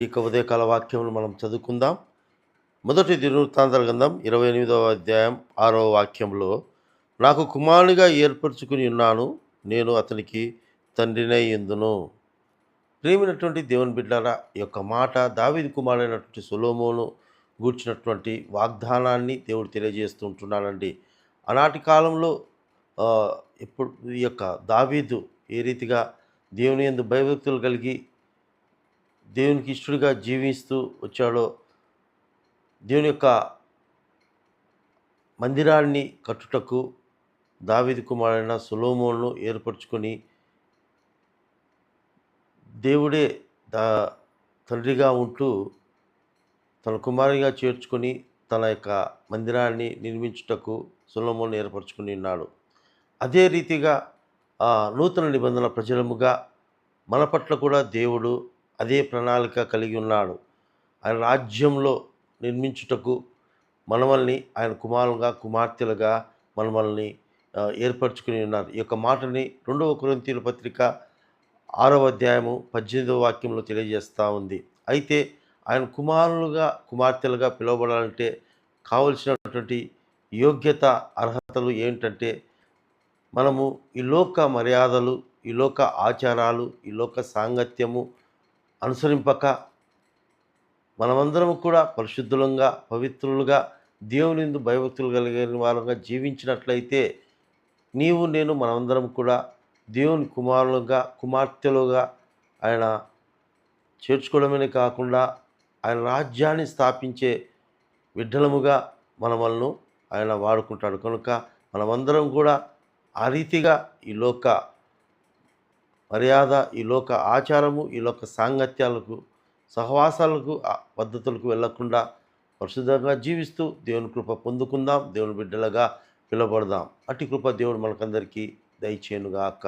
ఇక ఉదయకాల వాక్యములు మనం చదువుకుందాం. మొదటి దినవృత్తాంతాల గ్రంథం ఇరవై ఎనిమిదవ అధ్యాయం ఆరవ వాక్యంలో నాకు కుమారునిగా ఏర్పరచుకుని ఉన్నాను నేను అతనికి తండ్రినే ఎందును? ప్రేమినటువంటి దేవుని బిడ్డారా యొక్క మాట దావిది కుమారుడైనటువంటి సులోమోను గూర్చినటువంటి వాగ్దానాన్ని దేవుడు తెలియజేస్తూ ఉంటున్నానండి ఆనాటి కాలంలో ఇప్పుడు ఈ యొక్క దావీదు ఏ రీతిగా దేవుని ఎందు భయభక్తులు కలిగి దేవునికి ఇష్టడుగా జీవిస్తూ వచ్చాడో దేవుని యొక్క మందిరాన్ని కట్టుటకు దావిది కుమారుడైన సులోమోను ఏర్పరచుకొని దేవుడే దా తండ్రిగా ఉంటూ తన కుమారునిగా చేర్చుకొని తన యొక్క మందిరాన్ని నిర్మించుటకు సులోమోను ఏర్పరచుకుని ఉన్నాడు. అదే రీతిగా ఆ, నూతన నిబంధన ప్రజలముగా మన పట్ల కూడా దేవుడు అదే ప్రణాళిక కలిగి ఉన్నాడు. ఆయన రాజ్యంలో నిర్మించుటకు మనమల్ని ఆయన కుమారులుగా కుమార్తెలుగా మనమల్ని ఏర్పరచుకుని ఉన్నారు. ఈ యొక్క మాటని రెండవ కురంతీల పత్రిక ఆరవ అధ్యాయము పద్దెనిమిదవ వాక్యంలో తెలియజేస్తూ ఉంది. అయితే ఆయన కుమారులుగా కుమార్తెలుగా పిలువబడాలంటే కావలసినటువంటి యోగ్యత అర్హతలు ఏంటంటే మనము ఈ లోక మర్యాదలు ఈ లోక ఆచారాలు ఈ లోక సాంగత్యము అనుసరింపక మనమందరం కూడా పరిశుద్ధులంగా పవిత్రులుగా దేవునిందు భయభక్తులు కలిగిన వారంగా జీవించినట్లయితే నీవు నేను మనమందరం కూడా దేవుని కుమారులుగా కుమార్తెలుగా ఆయన చేర్చుకోవడమే కాకుండా ఆయన రాజ్యాన్ని స్థాపించే విడ్డలముగా మనమల్ని ఆయన వాడుకుంటాడు. కనుక మనమందరం కూడా ఆ రీతిగా ఈ లోక మర్యాద ఈ లోక ఆచారము ఈ లోక సాంగత్యాలకు సహవాసాలకు పద్ధతులకు వెళ్ళకుండా పరిశుద్ధంగా జీవిస్తూ దేవుని కృప పొందుకుందాం దేవుని బిడ్డలుగా పిలబడదాం అటు కృప దేవుడు మనకందరికీ దయచేయునుగాక.